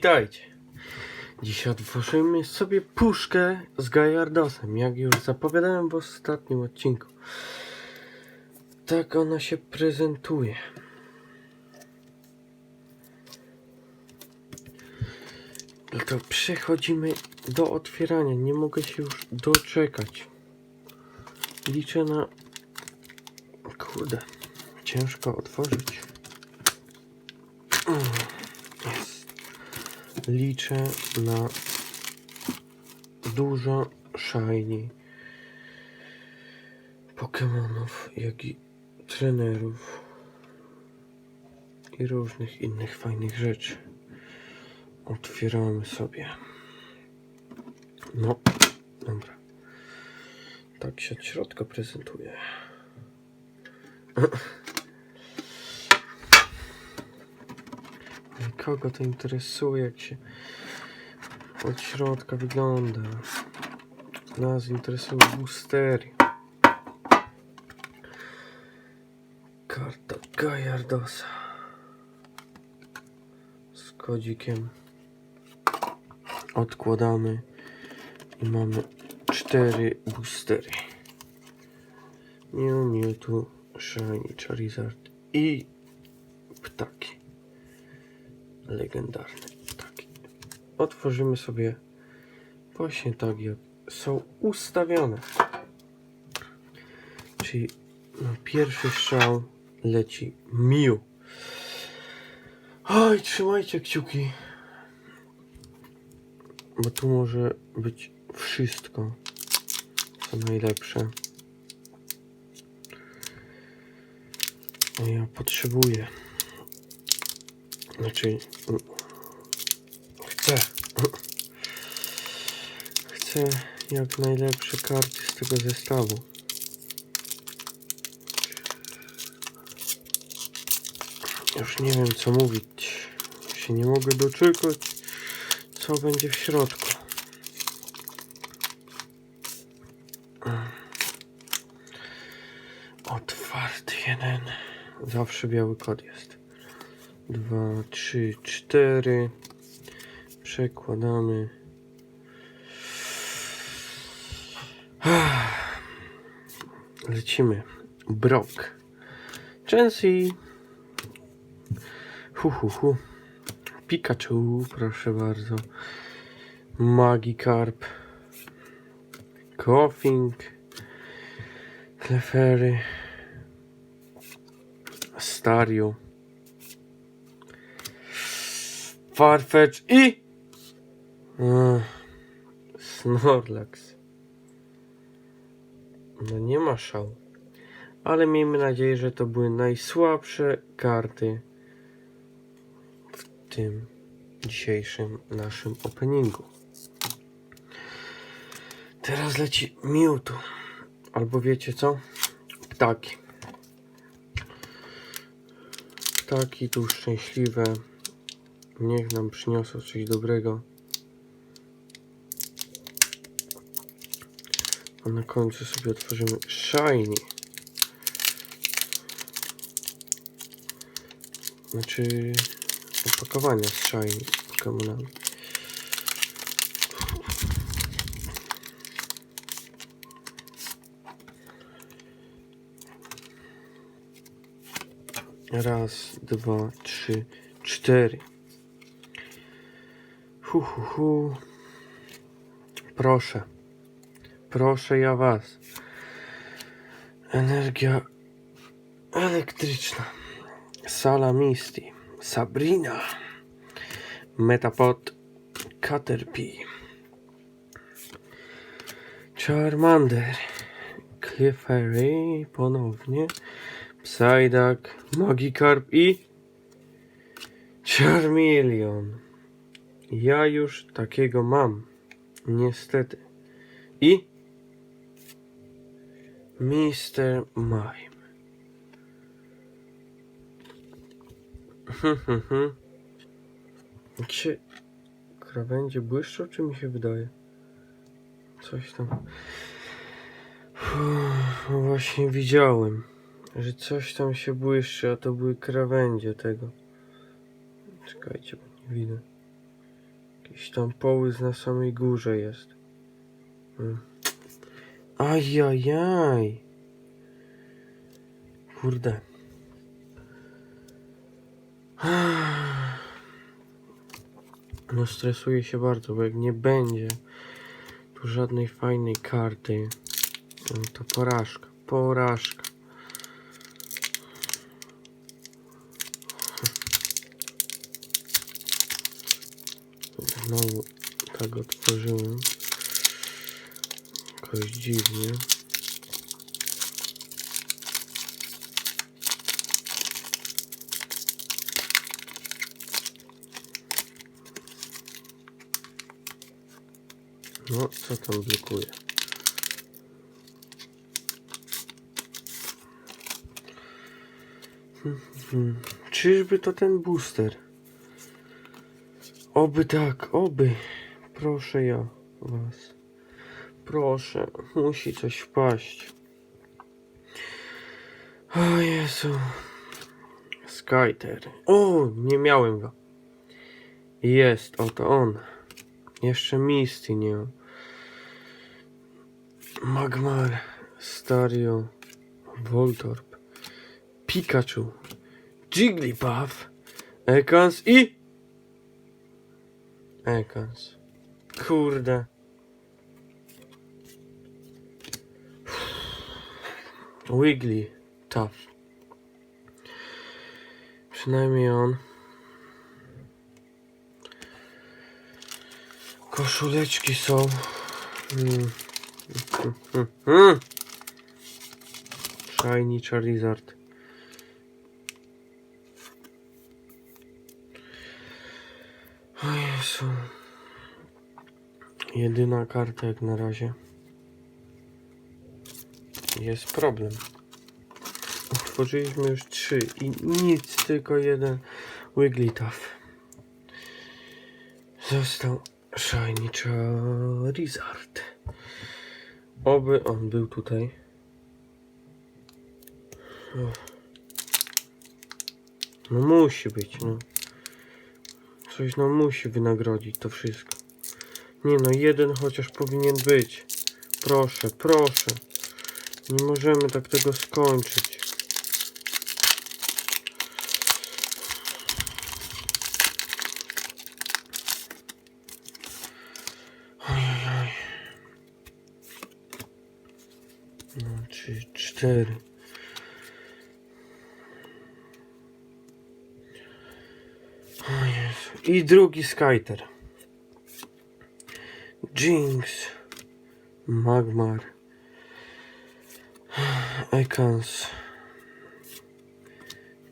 Witajcie. Dzisiaj otworzymy sobie puszkę z Gajardosem, jak już zapowiadałem w ostatnim odcinku. Tak ona się prezentuje. No to przechodzimy do otwierania. Nie mogę się już doczekać. Liczę na... Kurde, ciężko otworzyć. Jest. Liczę na dużo shiny Pokemonów, jak i trenerów i różnych innych fajnych rzeczy. Otwieramy sobie. No, dobra. Tak się od środka prezentuje. Kogo to interesuje, jak się od środka wygląda? Nas interesują boostery. Karta Gajardosa z kodzikiem. Odkładamy i mamy cztery boostery. Mew, Mewtwo, Shiny, Charizard i ptaki legendarne ptaki. Otworzymy sobie właśnie tak, jak są ustawione. Czyli na pierwszy strzał leci Mew. Oj, trzymajcie kciuki. Bo tu może być wszystko, co najlepsze. Ja potrzebuję. Znaczy, mm, chcę. Chcę jak najlepsze karty z tego zestawu. Już nie wiem co mówić. Się nie mogę doczekać, co będzie w środku. Otwarty jeden. Zawsze biały kod jest. Dwa, trzy, cztery. Przekładamy. Lecimy. Brok. Chancy. Hu, hu, hu. Pikachu, proszę bardzo. Magikarp. Koffing. Clefairy. Stario. Farfetch i Ech, Snorlax. No nie ma szału. Ale miejmy nadzieję, że to były najsłabsze karty w tym dzisiejszym naszym openingu. Teraz leci Mewtwo. Albo wiecie co? Ptaki. Ptaki tu szczęśliwe. Niech nam przyniosą coś dobrego. A na końcu sobie otworzymy Shiny. Znaczy opakowania z Shiny Pokemonami. Raz, dwa, trzy, cztery. Hu, hu, hu. Proszę. Proszę ja was. Energia elektryczna. Sala Misty. Sabrina. Metapod. Caterpie. Charmander. Clefairy ponownie. Psyduck. Magikarp i Charmeleon. Ja już takiego mam. Niestety. I Mr. Mime. Się krawędzie błyszczą, czy mi się wydaje? Coś tam. Uff, no właśnie widziałem, że coś tam się błyszczy, a to były krawędzie tego. Czekajcie, bo nie widzę. Jakiś tam połysk na samej górze jest. Mm. Ajajaj. Kurde. No stresuję się bardzo, bo jak nie będzie tu żadnej fajnej karty, to porażka, porażka. Znowu tak otworzyłem. Jakoś dziwnie. No, co tam blokuje? Hmm, hmm. Czyżby to ten booster? Oby tak, oby. Proszę ja was. Proszę, musi coś wpaść. O Jezu. Skyter. O, nie miałem go. Jest, oto on. Jeszcze Misty nie ma. Magmar, Stario, Voltorb, Pikachu, Jigglypuff, Ekans i... Ekans. Kurde. Wiggly, tough. Przynajmniej on. Koszuleczki są. Mm. Shiny Charizard. Jedyna karta jak na razie. Jest problem. Otworzyliśmy już trzy i nic, tylko jeden Wigglytuff. Został Shiny Charizard. Oby on był tutaj. No musi być, no. Coś nam musi wynagrodzić to wszystko. Nie no, jeden chociaż powinien być. Proszę, proszę. Nie możemy tak tego skończyć. Ojej. No, cztery. O Jezu. I drugi Skyter. Jinx. Magmar. Ekans.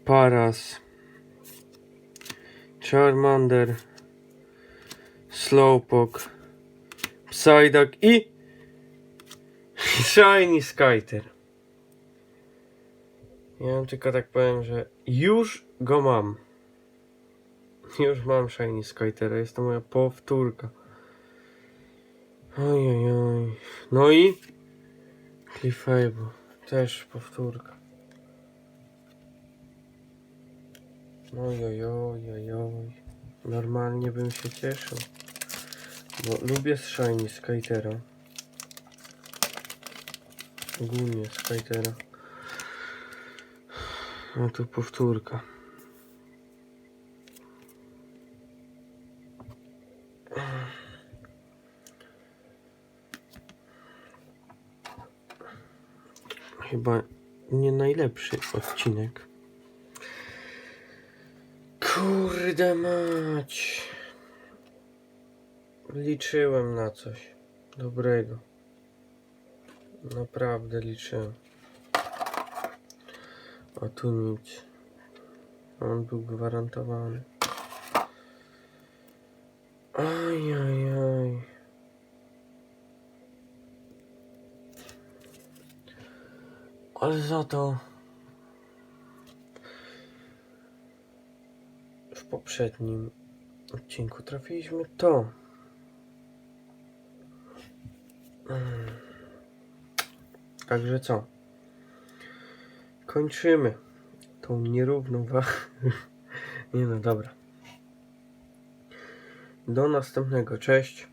Paras. Charmander. Slowpoke. Psyduck i Shiny Skyter. Ja tylko tak powiem, że już go mam. Już mam Shiny Skytera, jest to moja powtórka. Oj, oj, oj. No i Clefable, też powtórka. Oj, oj, oj, oj, oj. Normalnie bym się cieszył. Bo lubię Shiny Skytera. Ogólnie Skytera. A tu powtórka. Chyba nie najlepszy odcinek. Kurde mać. Liczyłem na coś dobrego. Naprawdę liczyłem. A tu nic. On był gwarantowany. Aj, aj, aj. Ale za to w poprzednim odcinku trafiliśmy to. Mm. Także co? Kończymy tą nierówną wagę. Nie no, dobra. Do następnego. Cześć.